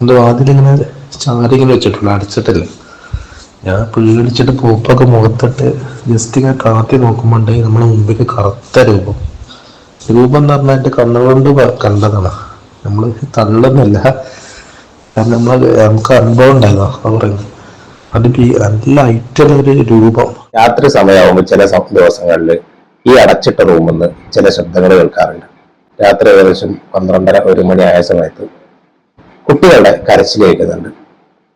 എന്തോ വാതിലിങ്ങനെ ചാരിങ്ങനെ വെച്ചിട്ടുള്ളൂ അടച്ചിട്ടില്ല. ഞാൻ പേടിച്ചിട്ട് പൂപ്പൊക്കെ മുഖത്തിട്ട് ജസ്റ്റ് ഇങ്ങനെ കാത്തി നോക്കുമ്പോണ്ടെങ്കിൽ നമ്മളെ മുമ്പിൽ കറുത്ത രൂപം. രൂപം എന്ന് പറഞ്ഞാൽ എന്റെ കണ്ണുകൊണ്ട് കണ്ടതാണ്. നമ്മൾ തള്ളുന്നില്ല. കാരണം നമ്മൾ നമുക്ക് അനുഭവം ഉണ്ടായതാ പറയുന്നത്. അത് നല്ല ഐറ്റം ഒരു രൂപം. രാത്രി സമയമാകുമ്പോൾ ചില ദിവസങ്ങളിൽ ഈ അടച്ചിട്ട റൂമിൽ നിന്ന് ചില ശബ്ദങ്ങൾ കേൾക്കാറുണ്ട്. രാത്രി ഏകദേശം പന്ത്രണ്ടര ഒരു മണി ആയ സമയത്ത് കുട്ടികളുടെ കരച്ചിൽ കേൾക്കുന്നുണ്ട്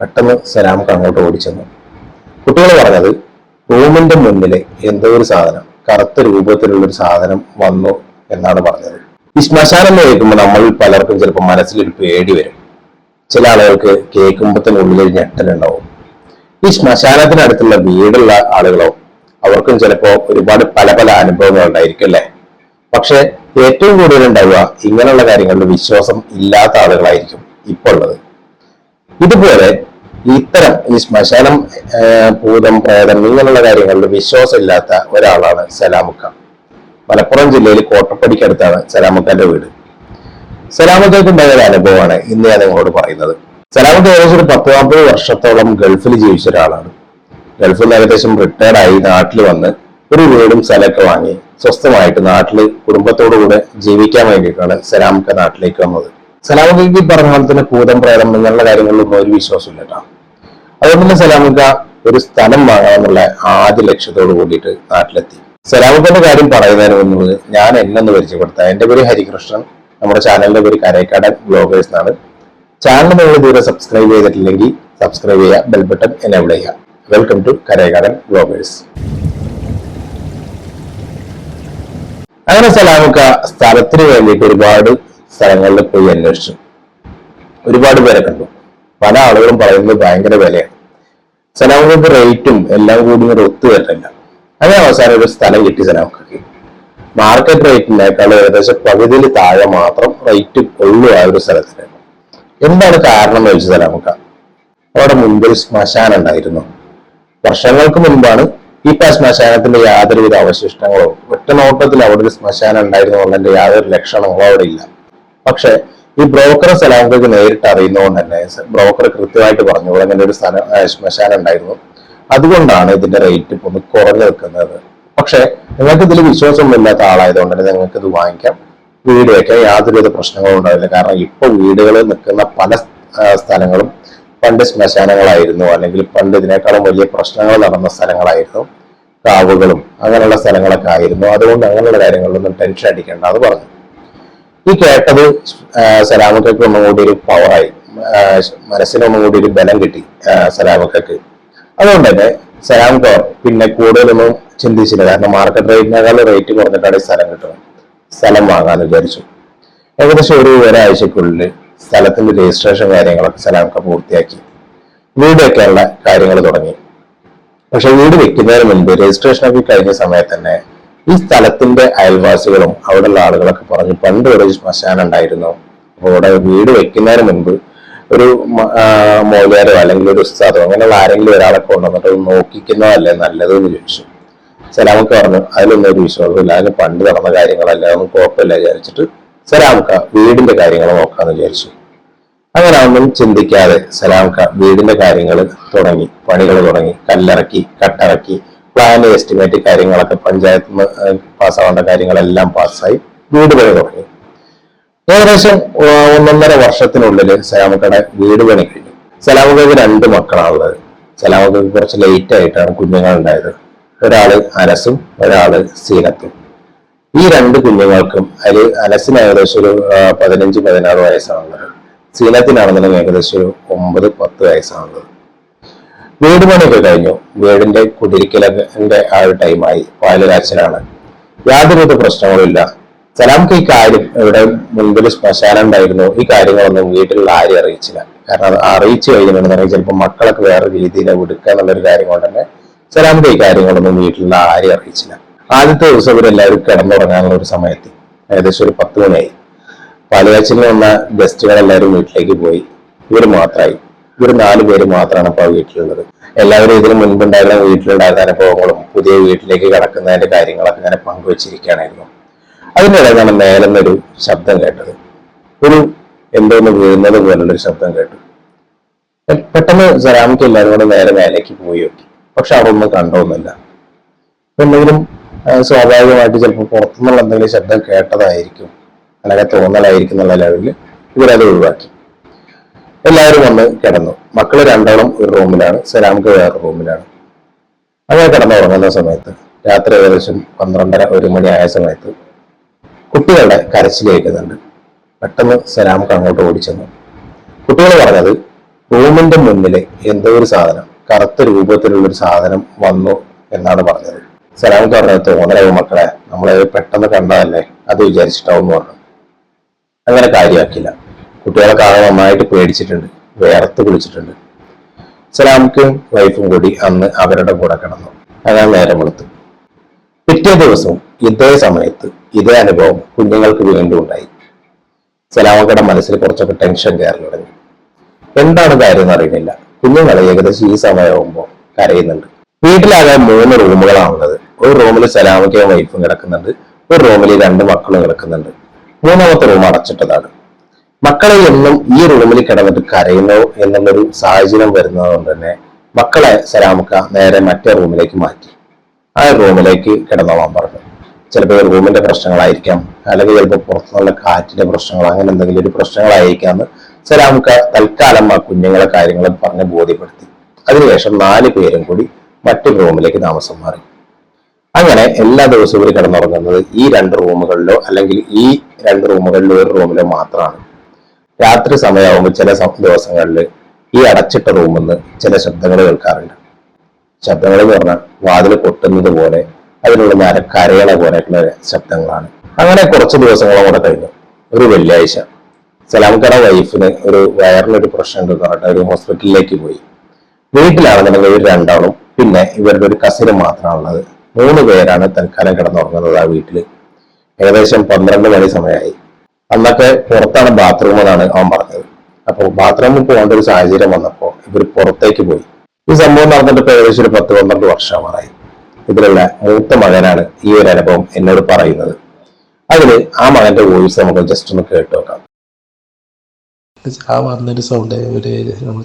പെട്ടെന്ന് സലാമക്ക് അങ്ങോട്ട് ഓടിച്ചെന്നു. കുട്ടികൾ പറഞ്ഞത് റൂമിന്റെ മുന്നിലെ എന്തോ ഒരു സാധനം കറുത്ത രൂപത്തിലുള്ള ഒരു സാധനം വന്നു എന്നാണ് പറഞ്ഞത്. ഈ ശ്മശാനം കേൾക്കുമ്പോൾ നമ്മൾ പലർക്കും ചിലപ്പോൾ മനസ്സിലൊരു പേടി വരും. ചില ആളുകൾക്ക് കേൾക്കുമ്പോൾ തന്നെ ഉള്ളിലൊരു ഞെട്ടലുണ്ടാവും. ഈ ശ്മശാനത്തിനടുത്തുള്ള വീടുള്ള ആളുകളോ അവർക്കും ചിലപ്പോ ഒരുപാട് പല പല അനുഭവങ്ങൾ ഉണ്ടായിരിക്കും അല്ലേ? പക്ഷെ ഏറ്റവും കൂടുതൽ ഉണ്ടാവുക ഇങ്ങനെയുള്ള കാര്യങ്ങളിൽ വിശ്വാസം ഇല്ലാത്ത ആളുകളായിരിക്കും. ഇപ്പോൾ ഉള്ളത് ഇതുപോലെ ഇത്തരം ഈ ശ്മശാനം ഭൂതം പ്രേതം ഇങ്ങനെയുള്ള കാര്യങ്ങളിൽ വിശ്വാസം ഇല്ലാത്ത ഒരാളാണ് സലാമുക്ക. മലപ്പുറം ജില്ലയിൽ കോട്ടപ്പടിക്കടുത്താണ് സലാമുക്കന്റെ വീട്. സലാമത്തേക്ക് ഉണ്ടായ ഒരു അനുഭവമാണ് ഇന്ന് ഞാൻ നിങ്ങളോട് പറയുന്നത്. സലാമുക്ക ഏകദേശം ഒരു പത്ത് നാൽപ്പത് വർഷത്തോളം ഗൾഫിൽ ജീവിച്ച ഒരാളാണ്. ഗൾഫിൽ നിന്ന് ഏകദേശം റിട്ടയർഡായി നാട്ടിൽ വന്ന് ഒരു വീടും സ്ഥലമൊക്കെ വാങ്ങി സ്വസ്ഥമായിട്ട് നാട്ടിൽ കുടുംബത്തോടു കൂടെ ജീവിക്കാൻ വേണ്ടിയിട്ടാണ് സലാമുക്ക നാട്ടിലേക്ക് വന്നത്. സലാമക്കയ്ക്ക് ഈ പറഞ്ഞ പോലെ തന്നെ ഭൂതം പ്രേതം എന്നുള്ള കാര്യങ്ങളിലൊന്നും ഒരു വിശ്വാസമില്ല കേട്ടോ. അതുകൊണ്ട് തന്നെ സലാമക്ക ഒരു സ്ഥലം വാങ്ങാമെന്നുള്ള ആദ്യ ലക്ഷ്യത്തോട് കൂടിയിട്ട് നാട്ടിലെത്തി. സലാമക്കന്റെ കാര്യം പറയുന്നതിന് മുമ്പ് ഞാൻ എന്നൊന്ന് പരിചയപ്പെടുത്താം. എന്റെ പേര് ഹരികൃഷ്ണൻ. നമ്മുടെ ചാനലിന്റെ പേര് കരേക്കാടൻ ബ്ലോഗേഴ്സ് എന്നാണ്. ചാനൽ നിങ്ങൾ ഇതുവരെ സബ്സ്ക്രൈബ് ചെയ്തിട്ടില്ലെങ്കിൽ സബ്സ്ക്രൈബ് ചെയ്യുക ബെൽ ബട്ടൺ എനേബിൾ ചെയ്യുക. Welcome to Karekkadan bloggers. അങ്ങനെ സലാമക്ക സ്ഥലത്തിന് വേണ്ടിയിട്ട് ഒരുപാട് സ്ഥലങ്ങളിൽ പോയി അന്വേഷിച്ചു. ഒരുപാട് പേരെ കണ്ടു. പല ആളുകളും പറയുന്നത് ഭയങ്കര വിലയാണ്. സലാമക്ക് റേറ്റും എല്ലാം കൂടി ഒരു ഒത്തു വരുന്നില്ല അങ്ങനെ അവസാനം ഒരു സ്ഥലം കിട്ടി സലാമക്ക് മാർക്കറ്റ് റേറ്റിനേക്കാൾ ഏകദേശം പകുതിയിൽ താഴെ മാത്രം റേറ്റ് ഉള്ളു ആ ഒരു സ്ഥലത്തിന്. എന്താണ് കാരണം എന്ന് ചോദിച്ചു സലാമക്ക? അവിടെ മുൻപിൽ ശ്മശാനം ഉണ്ടായിരുന്നു. വർഷങ്ങൾക്ക് മുൻപാണ് ഈ ശ്മശാനത്തിന്റെ യാതൊരുവിധ അവശിഷ്ടങ്ങളോ. ഒറ്റ നോട്ടത്തിൽ അവിടെ ഒരു ശ്മശാനം ഉണ്ടായിരുന്നു എന്നതിന്റെ യാതൊരു ലക്ഷണങ്ങളോ അവിടെ ഇല്ല. പക്ഷെ ഈ ബ്രോക്കർ സലാമക്ക് നേരിട്ട് അറിയുന്നതുകൊണ്ട് തന്നെ ബ്രോക്കർ കൃത്യമായിട്ട് പറഞ്ഞു ഇവിടെ ഇങ്ങനെ ഒരു സ്ഥലം ശ്മശാനം ഉണ്ടായിരുന്നു. അതുകൊണ്ടാണ് ഇതിന്റെ റേറ്റ് ഒന്ന് കുറഞ്ഞു നിൽക്കുന്നത്. പക്ഷെ നിങ്ങൾക്ക് ഇതിൽ വിശ്വാസമൊന്നും ഇല്ലാത്ത ആളായതുകൊണ്ട് തന്നെ നിങ്ങൾക്ക് ഇത് വാങ്ങിക്കാം. വീട് വയ്ക്കാൻ യാതൊരുവിധ പ്രശ്നങ്ങളും ഉണ്ടാവില്ല. കാരണം ഇപ്പൊ വീടുകളിൽ നിൽക്കുന്ന പല സ്ഥലങ്ങളും പണ്ട് ശ്മശാനങ്ങളായിരുന്നു. അല്ലെങ്കിൽ പണ്ട് ഇതിനേക്കാളും വലിയ പ്രശ്നങ്ങൾ നടന്ന സ്ഥലങ്ങളായിരുന്നു. കാവുകളും അങ്ങനെയുള്ള സ്ഥലങ്ങളൊക്കെ ആയിരുന്നു. അതുകൊണ്ട് അങ്ങനെയുള്ള കാര്യങ്ങളിലൊന്നും ടെൻഷൻ അടിക്കേണ്ട അത് പറഞ്ഞു. ഈ കേട്ടത് സലാമക്കയ്ക്ക് ഒന്നും കൂടി ഒരു പവറായി മനസ്സിന് ഒന്നും കൂടി ഒരു ബലം കിട്ടി സലാമക്കയ്ക്ക് അതുകൊണ്ട് തന്നെ സലാം കോർ പിന്നെ കൂടുതലൊന്നും ചിന്തിച്ചില്ല. കാരണം മാർക്കറ്റ് റേറ്റിനേക്കാൾ റേറ്റ് കുറഞ്ഞിട്ടാണ് ഈ സ്ഥലം കിട്ടുന്നത്. സ്ഥലം വാങ്ങാന്ന് വിചാരിച്ചു. ഏകദേശം ഒരു ഒരാഴ്ചക്കുള്ളിൽ സ്ഥലത്തിന്റെ രജിസ്ട്രേഷൻ കാര്യങ്ങളൊക്കെ സലാമൊക്കെ പൂർത്തിയാക്കി. വീട് വെക്കാനുള്ള കാര്യങ്ങൾ തുടങ്ങി. പക്ഷെ വീട് വെക്കുന്നതിന് മുൻപ് രജിസ്ട്രേഷൻ ഒക്കെ കഴിഞ്ഞ സമയത്ത് തന്നെ ഈ സ്ഥലത്തിന്റെ അയൽവാസികളും അവിടെയുള്ള ആളുകളൊക്കെ പറഞ്ഞു പണ്ട് ഒരു ശ്മശാനം ഉണ്ടായിരുന്നു. അപ്പോൾ ഇവിടെ വീട് വെക്കുന്നതിന് മുൻപ് ഒരു മ- അല്ലെങ്കിൽ ഒരു ഉസ്താദോ അങ്ങനെയുള്ള ആരെങ്കിലും ഒരാളെ കൊണ്ടുവന്നിട്ട് നോക്കിക്കുന്നതല്ലേ നല്ലത് എന്ന് ചോദിച്ചു. സലാമക്ക പറഞ്ഞു അതിലൊന്നും ഒരു വിശ്വാസമില്ല അതിന് പണ്ട് നടന്ന കാര്യങ്ങളല്ല അതൊന്നും കുഴപ്പമില്ല വിചാരിച്ചിട്ട് സലാമക്ക വീടിന്റെ കാര്യങ്ങൾ നോക്കാന്ന് വിചാരിച്ചു. അങ്ങനെ ഒന്നും ചിന്തിക്കാതെ സലാമക്ക വീടിന്റെ കാര്യങ്ങൾ തുടങ്ങി പണികൾ തുടങ്ങി കല്ലിറക്കി കട്ടിറക്കി പ്ലാൻ എസ്റ്റിമേറ്റ് കാര്യങ്ങളൊക്കെ പഞ്ചായത്ത് പാസ്സാവേണ്ട കാര്യങ്ങളെല്ലാം പാസ്സായി വീട് പണി തുടങ്ങി. ഏകദേശം ഒന്നൊന്നര വർഷത്തിനുള്ളിൽ സലാമക്കയുടെ വീട് പണി കഴിഞ്ഞു. സലാമക്കയ്ക്ക് രണ്ട് മക്കളാണുള്ളത്. സലാമക്കയ്ക്ക് കുറച്ച് ലേറ്റ് ആയിട്ടാണ് കുഞ്ഞുങ്ങൾ ഉണ്ടായത് ഒരാൾ അനസും ഒരാൾ സീനത്തും. ഈ രണ്ട് കുഞ്ഞുങ്ങൾക്കും അതിൽ അനസിന് ഏകദേശം ഒരു പതിനഞ്ച് പതിനാറ് വയസ്സാണുള്ളത്. സീനത്തിനാണെന്നുണ്ടെങ്കിൽ ഏകദേശം ഒരു ഒമ്പത് പത്ത് വയസ്സാണുള്ളത്. വീട് പണിയൊക്കെ കഴിഞ്ഞു. വീടിന്റെ കുടിരിക്കലിന്റെ ആ ഒരു ടൈമായി പാലുകാച്ചലാണ് യാതൊരുവിധ പ്രശ്നങ്ങളില്ല സലാംക്ക് ഈ കാര്യം ഇവിടെ മുൻപിൽ ശ്മശാനം ഉണ്ടായിരുന്നു. ഈ കാര്യങ്ങളൊന്നും വീട്ടിലുള്ള ആരെയും അറിയിച്ചില്ല. കാരണം അറിയിച്ചു കഴിഞ്ഞിട്ടുണ്ടെങ്കിൽ ചിലപ്പോൾ മക്കളൊക്കെ വേറെ രീതിയിൽ വിടുക്കുക എന്നുള്ളൊരു കാര്യം കൊണ്ട് തന്നെ സലാമിന്റെ ഈ കാര്യങ്ങളൊന്നും വീട്ടിലുള്ള ആരെയും അറിയിച്ചില്ല. ആദ്യത്തെ ദിവസം ഇവരെല്ലാവരും കിടന്നുറങ്ങാനുള്ള ഒരു സമയത്ത് ഏകദേശം ഒരു പത്ത് മണിയായി. പാലുകാച്ചിൽ വന്ന ഗസ്റ്റുകളെല്ലാവരും വീട്ടിലേക്ക് പോയി. ഇവർ മാത്രമായി ഇവർ നാല് പേര് മാത്രമാണ് ഇപ്പോൾ വീട്ടിലുള്ളത്. എല്ലാവരും ഇതിന് മുൻപുണ്ടായിരുന്ന വീട്ടിലുണ്ടായിരുന്ന അനുഭവങ്ങളും പുതിയ വീട്ടിലേക്ക് കടക്കുന്നതിന്റെ കാര്യങ്ങളൊക്കെ ഇങ്ങനെ പങ്കുവച്ചിരിക്കുകയായിരുന്നു അതിനിടയിലാണ് മേലെന്നൊരു ശബ്ദം കേട്ടത്. ഒരു എന്തോന്ന് വീഴുന്നത് പോലുള്ളൊരു ശബ്ദം കേട്ടു. പെട്ടെന്ന് സലാമിക്ക് എല്ലാവരും കൂടെ നേരെ മേലേക്ക് പോയി നോക്കി. പക്ഷെ അവിടെ ഒന്നും കണ്ടൊന്നുമില്ല. ഇപ്പൊ എന്തെങ്കിലും സ്വാഭാവികമായിട്ട് ചിലപ്പോൾ പുറത്തുനിന്നുള്ള എന്തെങ്കിലും ശബ്ദം കേട്ടതായിരിക്കും. അല്ലെങ്കിൽ തോന്നലായിരിക്കും എന്നുള്ള ലെവലിൽ ഇവരത് ഒഴിവാക്കി. എല്ലാവരും വന്ന് കിടന്നു. മക്കൾ രണ്ടോളം ഒരു റൂമിലാണ്. സലാമിക്ക് വേറെ റൂമിലാണ്. അങ്ങനെ കിടന്നു ഉറങ്ങുന്ന സമയത്ത് രാത്രി ഏകദേശം പന്ത്രണ്ടര ഒരു മണി ആയ സമയത്ത് കുട്ടികളുടെ കരച്ചിൽ കേൾക്കുന്നുണ്ട്. പെട്ടെന്ന് സലാമക്ക് അങ്ങോട്ട് ഓടിച്ചെന്നു. കുട്ടികൾ പറഞ്ഞത് റൂമിന്റെ മുന്നിൽ എന്തോ ഒരു സാധനം കറുത്ത രൂപത്തിലുള്ള ഒരു സാധനം വന്നു എന്നാണ് പറഞ്ഞത്. സലാമക്ക് പറഞ്ഞത് തോന്നലാവും മക്കളെ നമ്മളെ പെട്ടെന്ന് കണ്ടതല്ലേ അത് വിചാരിച്ചിട്ടാവും എന്ന് പറഞ്ഞു. അങ്ങനെ കാര്യമാക്കില്ല കുട്ടികളൊക്കെ ആകെ നന്നായിട്ട് പേടിച്ചിട്ടുണ്ട്. വേർത്ത് കുളിച്ചിട്ടുണ്ട്. സലാംക്കും വൈഫും കൂടി അന്ന് അവരുടെ കൂടെ കിടന്നു. അതാ നേരം വെളുത്തു പിറ്റേ ദിവസവും ഇതേ സമയത്ത് ഇതേ അനുഭവം കുഞ്ഞുങ്ങൾക്ക് വീണ്ടും ഉണ്ടായി. സലാമക്കയുടെ മനസ്സിൽ കുറച്ചൊക്കെ ടെൻഷൻ കയറി തുടങ്ങി. എന്താണ് കാര്യം എന്ന് അറിയുന്നില്ല. കുഞ്ഞുങ്ങൾ ഏകദേശം ഈ സമയമാകുമ്പോൾ കരയുന്നുണ്ട്. വീട്ടിലാകെ മൂന്ന് റൂമുകളാണുള്ളത്. ഒരു റൂമിൽ സലാമക്കയും വൈഫും കിടക്കുന്നുണ്ട്. ഒരു റൂമിൽ രണ്ട് മക്കളും കിടക്കുന്നുണ്ട്. മൂന്നാമത്തെ റൂം അടച്ചിട്ടതാണ്. മക്കളെ എന്നും ഈ റൂമിൽ കിടന്നിട്ട് കരയുന്നു എന്നുള്ളൊരു സാഹചര്യം വരുന്നത് കൊണ്ട് തന്നെ മക്കളെ സലാമക്ക നേരെ മറ്റേ റൂമിലേക്ക് മാറ്റി. ആ റൂമിലേക്ക് കിടന്നോളാൻ പറഞ്ഞു. ചിലപ്പോൾ റൂമിന്റെ പ്രശ്നങ്ങളായിരിക്കാം അല്ലെങ്കിൽ ചിലപ്പോൾ പുറത്തുനിന്നുള്ള കാറ്റിന്റെ പ്രശ്നങ്ങൾ അങ്ങനെ എന്തെങ്കിലും ഒരു പ്രശ്നങ്ങളായിരിക്കാം എന്ന് സലാമുക്ക തൽക്കാലം ആ കുഞ്ഞുങ്ങളെ കാര്യങ്ങൾ പറഞ്ഞ് ബോധ്യപ്പെടുത്തി. അതിനുശേഷം നാല് പേരും കൂടി മറ്റൊരു റൂമിലേക്ക് താമസം മാറി. അങ്ങനെ എല്ലാ ദിവസവും ഇവർ കിടന്നുറങ്ങുന്നത് ഈ രണ്ട് റൂമുകളിലോ അല്ലെങ്കിൽ ഈ രണ്ട് റൂമുകളിലോ ഒരു റൂമിലോ മാത്രമാണ്. രാത്രി സമയമാകുമ്പോൾ ചില ദിവസങ്ങളിൽ ഈ അടച്ചിട്ട റൂമിൽ നിന്ന് ചില ശബ്ദങ്ങൾ കേൾക്കാറുണ്ട്. ശബ്ദങ്ങൾ എന്ന് പറഞ്ഞാൽ വാതിൽ പൊട്ടുന്നത് പോലെ അതിനുള്ള മര കരയണ പോലെയൊക്കെയുള്ള ശബ്ദങ്ങളാണ്. അങ്ങനെ കുറച്ച് ദിവസങ്ങളും കൂടെ കഴിഞ്ഞു. ഒരു വെള്ളിയാഴ്ച. സലാംകട വൈഫിന് ഒരു വയറിനൊരു പ്രശ്നം പറഞ്ഞിട്ട് ഒരു ഹോസ്പിറ്റലിലേക്ക് പോയി. വീട്ടിലാണെന്നുണ്ടെങ്കിൽ ഇവർ രണ്ടാളും പിന്നെ ഇവരുടെ ഒരു കസിന് മാത്രമാണുള്ളത്. മൂന്ന് പേരാണ് തൽക്കാലം കിടന്നുറങ്ങുന്നത് ആ വീട്ടിൽ. ഏകദേശം പന്ത്രണ്ട് മണി സമയമായി. അന്നൊക്കെ പുറത്താണ് ബാത്റൂം എന്നാണ് അവൻ പറഞ്ഞത്. അപ്പോൾ ബാത്റൂമിൽ പോകേണ്ട ഒരു സാഹചര്യം വന്നപ്പോൾ ഇവർ പുറത്തേക്ക് പോയി. ഈ സംഭവം നടന്നിട്ട് ഏകദേശം ഒരു പത്ത് പന്ത്രണ്ട് വർഷമായി ഇതിലുള്ള മൂത്ത മകനാണ് ഈ ഒരു അനുഭവം എന്നോട് പറയുന്നത്. അതിൽ ആ മകന്റെ വോയിസ് നമുക്ക് ജസ്റ്റ് ഒന്ന് കേട്ട് നോക്കാം. ആ വന്നൊരു സൗണ്ട് ഒരു നമ്മൾ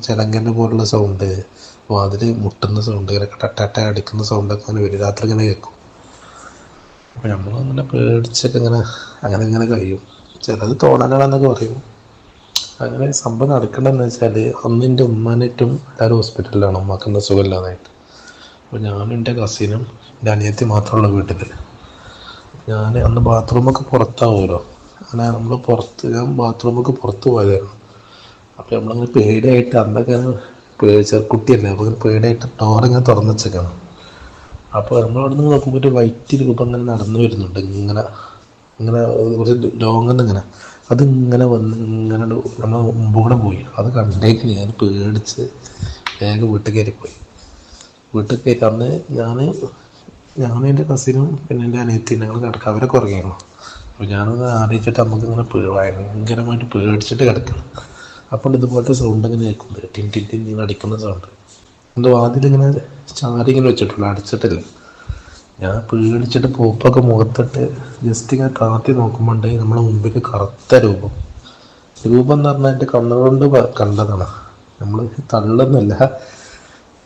പോലുള്ള സൗണ്ട് വാതിൽ മുട്ടുന്ന സൗണ്ട് ഇങ്ങനെ ടട്ടട്ട അടിക്കുന്ന സൗണ്ടൊക്കെ അങ്ങനെ ഒരു രാത്രി ഇങ്ങനെ കേൾക്കും. അപ്പോൾ നമ്മൾ അങ്ങനെ പേടിച്ചൊക്കെ ഇങ്ങനെ അങ്ങനെ ഇങ്ങനെ കഴിയും. ചിലത് തോന്നലാണെന്നൊക്കെ പറയും. അങ്ങനെ സംഭവം നടക്കേണ്ടതെന്ന് വെച്ചാൽ അന്ന് എന്റെ ഉമ്മാനായിട്ടും എല്ലാവരും ഹോസ്പിറ്റലിലാണ്. ഉമ്മാക്കുന്ന സുഖമില്ലാതായിട്ട് അപ്പോൾ ഞാനും എന്റെ കസിനും എന്റെ അനിയത്തി മാത്രമുള്ള വീട്ടിൽ ഞാൻ അന്ന് ബാത്റൂമൊക്കെ പുറത്താവുമല്ലോ. അങ്ങനെ നമ്മൾ പുറത്ത് ഞാൻ ബാത്റൂമൊക്കെ പുറത്ത് പോയതായിരുന്നു. അപ്പോൾ നമ്മളങ്ങനെ പേടിയായിട്ട് അന്നൊക്കെ ചെറുക്കുട്ടിയല്ലേ അപ്പോൾ ഇങ്ങനെ പേടിയായിട്ട് ഡോറിങ്ങനെ തുറന്നു വെച്ചേക്കണം. അപ്പോൾ നമ്മളവിടെ നിന്ന് നോക്കുമ്പോൾ ഒരു വൈറ്റ് രൂപം ഇങ്ങനെ നടന്നു വരുന്നുണ്ട്. ഇങ്ങനെ ഇങ്ങനെ ഒരു ലോങ്ങന്ന് ഇങ്ങനെ. അതിങ്ങനെ വന്ന് ഇങ്ങനെ നമ്മൾ മുമ്പൂടെ പോയി. അത് കണ്ടേക്ക് ഞാൻ പേടിച്ച് വേഗം വീട്ടിൽ കയറി പോയി വീട്ടിൽ കയറി അന്ന് ഞാൻ ഞാനും എന്റെ കസിനും പിന്നെ എന്റെ അനിയത്തി ഞങ്ങൾ കിടക്കുക അവരെ കുറയുന്നു അപ്പോൾ ഞാനത് ആലോചിച്ചിട്ട് നമുക്ക് ഇങ്ങനെ ഭയങ്കരമായിട്ട് പേടിച്ചിട്ട് കിടക്കണം. അപ്പോൾ ഇതുപോലത്തെ സൗണ്ട് ഇങ്ങനെ കേൾക്കുന്നത് ടിൻ ടിൻ ടിൻ ഇങ്ങനെ അടിക്കുന്ന സൗണ്ട് എന്തോ ഇങ്ങനെ ചാരി ഇങ്ങനെ വെച്ചിട്ടുള്ളൂ. അടിച്ചിട്ടില്ല. ഞാൻ പേടിച്ചിട്ട് പൂപ്പൊക്കെ മുഖത്തിട്ട് ജസ്റ്റ് ഇങ്ങനെ കാത്തി നോക്കുമ്പോണ്ടെങ്കിൽ നമ്മളെ മുമ്പിൽ കറുത്ത രൂപം. രൂപം എന്ന് പറഞ്ഞാൽ എന്റെ കണ്ണുകൊണ്ട് കണ്ടതാണ്. നമ്മൾ തള്ളുന്നില്ല.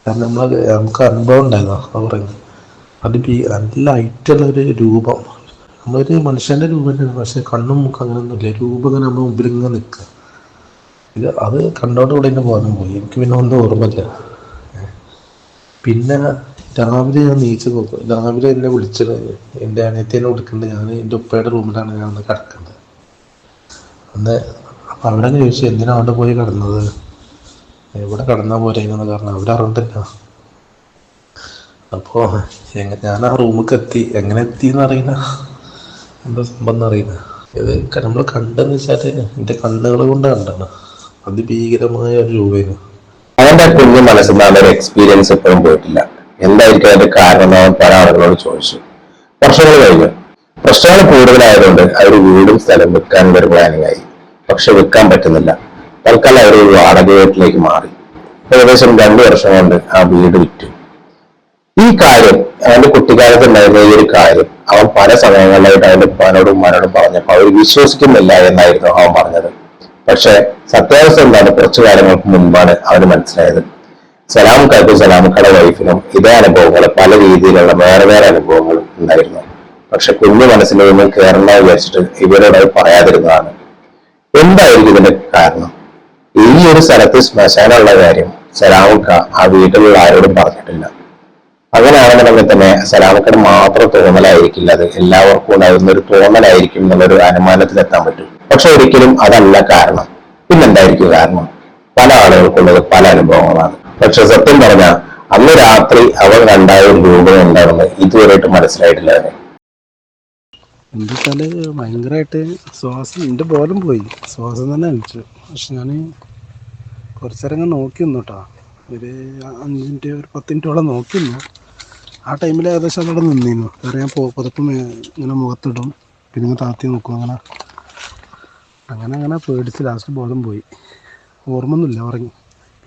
കാരണം നമ്മൾ നമുക്ക് അനുഭവം ഉണ്ടായിരുന്നു അത് പറയുന്നത്. അത് നല്ല ഒരു രൂപം. നമ്മളൊരു മനുഷ്യന്റെ രൂപം തന്നെയാണ് പക്ഷെ കണ്ണും മുഖം അങ്ങനെയൊന്നുമില്ല രൂപം ഇങ്ങനെ നമ്മുടെ മുമ്പിൽ ഇങ്ങനെ നിൽക്കുക. ഇത് അത് കണ്ടോണ്ട് കൂടെ എന്റെ ബോധം പോയി. എനിക്ക് പിന്നെ ഒന്നും ഓർമ്മയില്ല. പിന്നെ രാവിലെ ഞാൻ നീച്ച് നോക്കും രാവിലെ എന്നെ വിളിച്ചത് എന്റെ അനിയത്തിനെ വിളിക്കുന്നത് ഞാൻ എന്റെ ഉപ്പയുടെ റൂമിലാണ് ഞാൻ അന്ന് കിടക്കുന്നത്. അന്ന് അപ്പം അവിടെ ചോദിച്ചു എന്തിനാണ് അവിടെ പോയി കിടന്നത്? ഇവിടെ കിടന്നാൽ പോരെ എന്ന് കാരണം അവിടെ അറിഞ്ഞിട്ടില്ല. അപ്പോൾ എങ്ങനെ ഞാൻ ആ റൂമിലേക്ക് എത്തി. എങ്ങനെ എത്തി എന്ന് അറിയില്ല. എന്താ സംഭവം എന്നറിയില്ല ഇത് നമ്മൾ കണ്ടെന്ന് വെച്ചാൽ എന്റെ കണ്ണുകൾ കൊണ്ട് കണ്ടാണ്. അതിഭീകരമായ ഒരു രൂപയാണ് അവന്റെ കുഞ്ഞു മനസ്സിൽ എക്സ്പീരിയൻസ് എപ്പോഴും പോയിട്ടില്ല. എന്തായിരിക്കും അതിന്റെ കാരണം അവൻ പല ആളുകളോട് ചോദിച്ചു. വർഷങ്ങൾ കഴിഞ്ഞു. പ്രശ്നങ്ങൾ കൂടുതലായതുകൊണ്ട് അവർ വീടും സ്ഥലം വിൽക്കാനുള്ള ഒരു പ്ലാനിങ് ആയി. പക്ഷെ വിൽക്കാൻ പറ്റുന്നില്ല. തൽക്കാലം അവർ ഒരു വാടക വീട്ടിലേക്ക് മാറി. ഏകദേശം രണ്ടു വർഷം കൊണ്ട് ആ വീട് വിറ്റു. ഈ കാര്യം അവന്റെ കുട്ടിക്കാലത്ത് ഉണ്ടായിരുന്ന ഈ ഒരു കാര്യം അവൻ പല സമയങ്ങളിലായിട്ട് അവന്റെ ഉപ്പാനോടും ഉമ്മാനോടും പറഞ്ഞപ്പോൾ അവർ വിശ്വസിക്കുന്നില്ല എന്നായിരുന്നു അവൻ പറഞ്ഞത്. പക്ഷെ സത്യാവസ്ഥ എന്താണ്? കുറച്ചു കാലങ്ങൾക്ക് മുൻപാണ് അവന് മനസ്സിലായത്. സലാമുക്കാർക്കും കട വൈഫിനും ഇതേ അനുഭവങ്ങൾ പല രീതിയിലുള്ള വേറെ വേറെ അനുഭവങ്ങൾ ഉണ്ടായിരുന്നു. പക്ഷെ കുഞ്ഞു മനസ്സിന്റെ ഒന്നും കയറണ്ട വിചാരിച്ചിട്ട് ഇവരോട് പറയാതിരുന്നതാണ്. എന്തായിരിക്കും ഇതിന്റെ കാരണം? ഈ ഒരു സ്ഥലത്ത് ശ്മശാനമുള്ള കാര്യം സലാമുക്ക ആ വീട്ടിലുള്ള ആരോടും പറഞ്ഞിട്ടില്ല. അങ്ങനെയാണെന്നുണ്ടെങ്കിൽ തന്നെ സലാമക്കട് മാത്രം തോന്നലായിരിക്കില്ല. അത് എല്ലാവർക്കും ഉണ്ടാകുന്ന ഒരു തോന്നലായിരിക്കും എന്നുള്ളൊരു അനുമാനത്തിലെത്താൻ പറ്റും. പക്ഷെ ഒരിക്കലും അതല്ല കാരണം. പിന്നെന്തായിരിക്കും കാരണം? പല ആളുകൾക്കുള്ളത് പല അനുഭവങ്ങളാണ്. പക്ഷെ സത്യം പറഞ്ഞ അന്ന് രാത്രി അവൾ കണ്ടായ ഒരു രൂപം എന്താണെന്ന് ഇതുവരെയായിട്ട് മനസ്സിലായിട്ടില്ല അവന് എന്താ ഭയങ്കരമായിട്ട് ശ്വാസം എന്റെ ബോധം പോയി. ശ്വാസം തന്നെ അടിച്ചു. പക്ഷെ ഞാൻ കുറച്ച് നേരം ഇങ്ങനെ നോക്കി നിന്നു കേട്ടോ ഒരു അഞ്ച് മിനിറ്റ് ഒരു പത്ത് മിനിറ്റോളം നോക്കി നിന്നു. ആ ടൈമിൽ ഏകദേശം അവിടെ നിന്നിരുന്നു. കാരണം ഞാൻ പുതപ്പ് ഇങ്ങനെ മുഖത്തിടും. പിന്നെ ഇങ്ങനെ താത്തി നോക്കും. അങ്ങനെ അങ്ങനെ അങ്ങനെ പേടിച്ച് ലാസ്റ്റ് ബോധം പോയി. ഓർമ്മയൊന്നുമില്ല ഉറങ്ങി.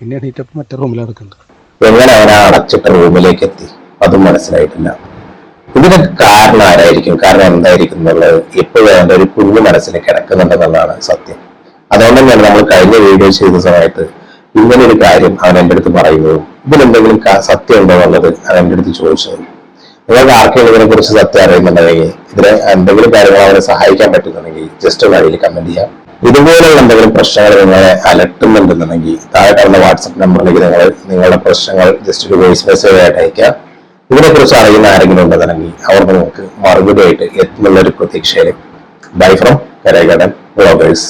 പിന്നെ എണീറ്റപ്പോൾ മറ്റേ റൂമിൽ നടക്കുന്നത് എങ്ങനെ അവൻ ആ അടച്ചിട്ട റൂമിലേക്ക് എത്തി? അതും മനസ്സിലായിട്ടില്ല. ഇതിന് കാരണം ആരായിരിക്കും? കാരണം എന്തായിരിക്കും എന്നുള്ളത് ഇപ്പോഴും അവന്റെ ഒരു കുഞ്ഞു മനസ്സിൽ കിടക്കുന്നുണ്ടെന്നുള്ളതാണ് സത്യം. അതുകൊണ്ട് തന്നെയാണ് നമ്മൾ കഴിഞ്ഞ വീഡിയോ ചെയ്ത സമയത്ത് ഇങ്ങനെ ഒരു കാര്യം അവൻ എന്റെ അടുത്ത് പറയുന്നതും ഇതിലെന്തെങ്കിലും സത്യം ഉണ്ടോ എന്നുള്ളത് അവൻ എന്റെ അടുത്ത് ചോദിച്ചതും നിങ്ങൾക്ക് ആർക്കെങ്കിലും ഇതിനെ കുറിച്ച് സത്യം അറിയുന്നുണ്ടെങ്കിൽ ഇതിന് എന്തെങ്കിലും കാര്യങ്ങൾ അവരെ സഹായിക്കാൻ പറ്റുന്നുണ്ടെങ്കിൽ ജസ്റ്റ് ഒന്ന് അടിയിൽ കമന്റ് ചെയ്യാം. ഇതുപോലുള്ള എന്തെങ്കിലും പ്രശ്നങ്ങൾ നിങ്ങളെ അലട്ടുന്നുണ്ടെന്നുണ്ടെങ്കിൽ താഴെ കാണുന്ന വാട്സപ്പ് നമ്പറിലേക്ക് നിങ്ങൾ നിങ്ങളുടെ പ്രശ്നങ്ങൾ ജസ്റ്റ് ഒരു വോയിസ് മെസ്സേജ് ആയിട്ട് അയക്കുക ഇതിനെക്കുറിച്ച് അറിയുന്ന ആരെങ്കിലും ഉണ്ടെന്നുണ്ടെങ്കിൽ അവർ നിങ്ങൾക്ക് മറുപടിയായിട്ട് എത്തുന്നുള്ള ഒരു പ്രതീക്ഷയിൽ ബൈ ഫ്രം കരകടൻ ബ്ലോഗേഴ്സ്